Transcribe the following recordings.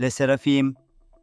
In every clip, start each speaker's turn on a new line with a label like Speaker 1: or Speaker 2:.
Speaker 1: Le Seraphim.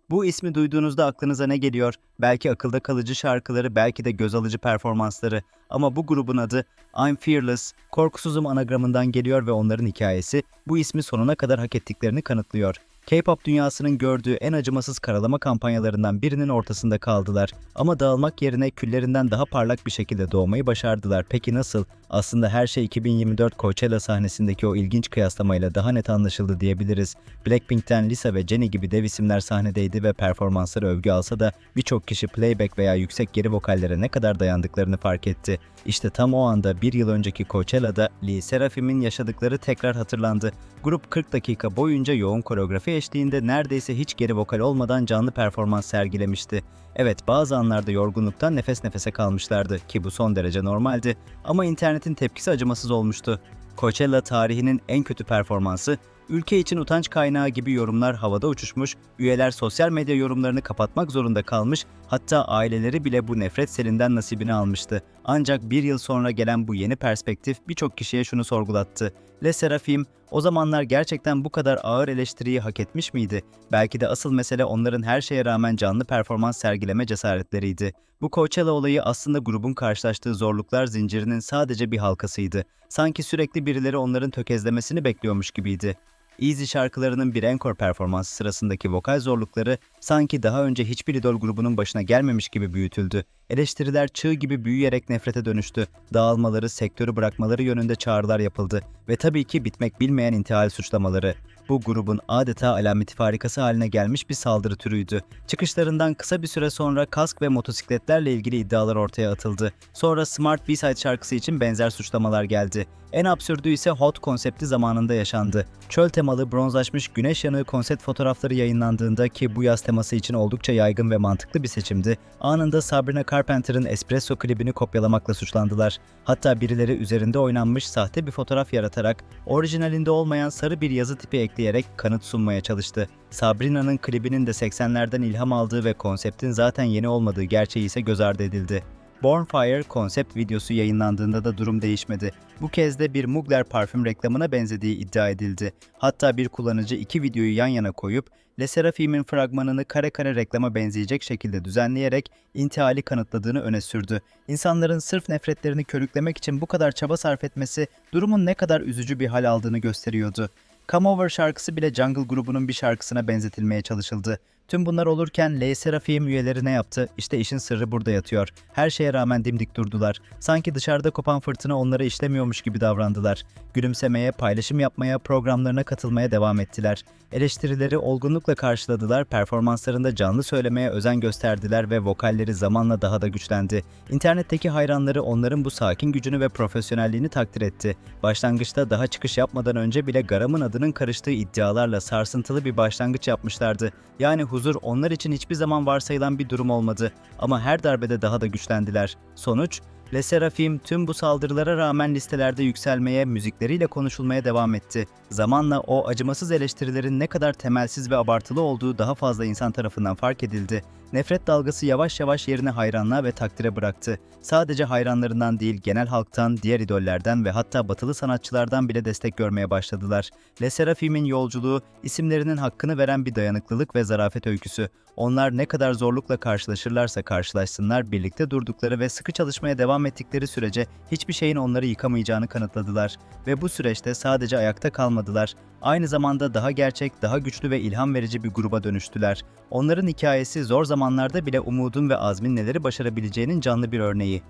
Speaker 1: Bu ismi duyduğunuzda aklınıza ne geliyor? Belki akılda kalıcı şarkıları, belki de göz alıcı performansları. Ama bu grubun adı I'm Fearless, korkusuzum anagramından geliyor ve onların hikayesi bu ismi sonuna kadar hak ettiklerini kanıtlıyor. K-pop dünyasının gördüğü en acımasız karalama kampanyalarından birinin ortasında kaldılar. Ama dağılmak yerine küllerinden daha parlak bir şekilde doğmayı başardılar. Peki nasıl? Aslında her şey 2024 Coachella sahnesindeki o ilginç kıyaslamayla daha net anlaşıldı diyebiliriz. Blackpink'ten Lisa ve Jennie gibi dev isimler sahnedeydi ve performansları övgü alsa da birçok kişi playback veya yüksek geri vokallere ne kadar dayandıklarını fark etti. İşte tam o anda bir yıl önceki Coachella'da Lee Seraphim'in yaşadıkları tekrar hatırlandı. Grup 40 dakika boyunca yoğun koreografi eşliğinde neredeyse hiç geri vokal olmadan canlı performans sergilemişti. Evet bazı anlarda yorgunluktan nefes nefese kalmışlardı ki bu son derece normaldi ama internetin tepkisi acımasız olmuştu. Coachella tarihinin en kötü performansı, ülke için utanç kaynağı gibi yorumlar havada uçuşmuş, üyeler sosyal medya yorumlarını kapatmak zorunda kalmış, hatta aileleri bile bu nefret selinden nasibini almıştı. Ancak bir yıl sonra gelen bu yeni perspektif birçok kişiye şunu sorgulattı. Le Seraphim, o zamanlar gerçekten bu kadar ağır eleştiriyi hak etmiş miydi? Belki de asıl mesele onların her şeye rağmen canlı performans sergileme cesaretleriydi. Bu Coachella olayı aslında grubun karşılaştığı zorluklar zincirinin sadece bir halkasıydı. Sanki sürekli birileri onların tökezlemesini bekliyormuş gibiydi. Easy şarkılarının bir encore performansı sırasındaki vokal zorlukları sanki daha önce hiçbir idol grubunun başına gelmemiş gibi büyütüldü. Eleştiriler çığ gibi büyüyerek nefrete dönüştü. Dağılmaları, sektörü bırakmaları yönünde çağrılar yapıldı ve tabii ki bitmek bilmeyen intihal suçlamaları. Bu grubun adeta alameti farikası haline gelmiş bir saldırı türüydü. Çıkışlarından kısa bir süre sonra kask ve motosikletlerle ilgili iddialar ortaya atıldı. Sonra Smart B-Side şarkısı için benzer suçlamalar geldi. En absürdü ise Hot konsepti zamanında yaşandı. Çöl temalı bronzlaşmış güneş yanığı konsept fotoğrafları yayınlandığında ki bu yaz teması için oldukça yaygın ve mantıklı bir seçimdi, anında Sabrina Carpenter'ın Espresso klibini kopyalamakla suçlandılar. Hatta birileri üzerinde oynanmış sahte bir fotoğraf yaratarak orijinalinde olmayan sarı bir yazı tipi ekleyerek kanıt sunmaya çalıştı. Sabrina'nın klibinin de 80'lerden ilham aldığı ve konseptin zaten yeni olmadığı gerçeği ise göz ardı edildi. Bornfire konsept videosu yayınlandığında da durum değişmedi. Bu kez de bir Mugler parfüm reklamına benzediği iddia edildi. Hatta bir kullanıcı iki videoyu yan yana koyup Le Seraphim'in fragmanını kare kare reklama benzeyecek şekilde düzenleyerek intihali kanıtladığını öne sürdü. İnsanların sırf nefretlerini körüklemek için bu kadar çaba sarf etmesi durumun ne kadar üzücü bir hal aldığını gösteriyordu. Come Over şarkısı bile Jungle grubunun bir şarkısına benzetilmeye çalışıldı. Tüm bunlar olurken Le Seraphim üyeleri ne yaptı? İşte işin sırrı burada yatıyor. Her şeye rağmen dimdik durdular. Sanki dışarıda kopan fırtına onlara işlemiyormuş gibi davrandılar. Gülümsemeye, paylaşım yapmaya, programlarına katılmaya devam ettiler. Eleştirileri olgunlukla karşıladılar, performanslarında canlı söylemeye özen gösterdiler ve vokalleri zamanla daha da güçlendi. İnternetteki hayranları onların bu sakin gücünü ve profesyonelliğini takdir etti. Başlangıçta daha çıkış yapmadan önce bile Garam'ın adının karıştığı iddialarla sarsıntılı bir başlangıç yapmışlardı. Yani huzur onlar için hiçbir zaman varsayılan bir durum olmadı ama her darbede daha da güçlendiler. Sonuç, Le Seraphim tüm bu saldırılara rağmen listelerde yükselmeye, müzikleriyle konuşulmaya devam etti. Zamanla o acımasız eleştirilerin ne kadar temelsiz ve abartılı olduğu daha fazla insan tarafından fark edildi. Nefret dalgası yavaş yavaş yerini hayranlığa ve takdire bıraktı. Sadece hayranlarından değil, genel halktan, diğer idollerden ve hatta batılı sanatçılardan bile destek görmeye başladılar. Le Seraphim'in yolculuğu, isimlerinin hakkını veren bir dayanıklılık ve zarafet öyküsü. Onlar ne kadar zorlukla karşılaşırlarsa karşılaşsınlar, birlikte durdukları ve sıkı çalışmaya devam ettikleri sürece hiçbir şeyin onları yıkamayacağını kanıtladılar. Ve bu süreçte sadece ayakta kalmadılar, aynı zamanda daha gerçek, daha güçlü ve ilham verici bir gruba dönüştüler. Onların hikayesi zor zamanlarda bile umudun ve azmin neleri başarabileceğinin canlı bir örneği.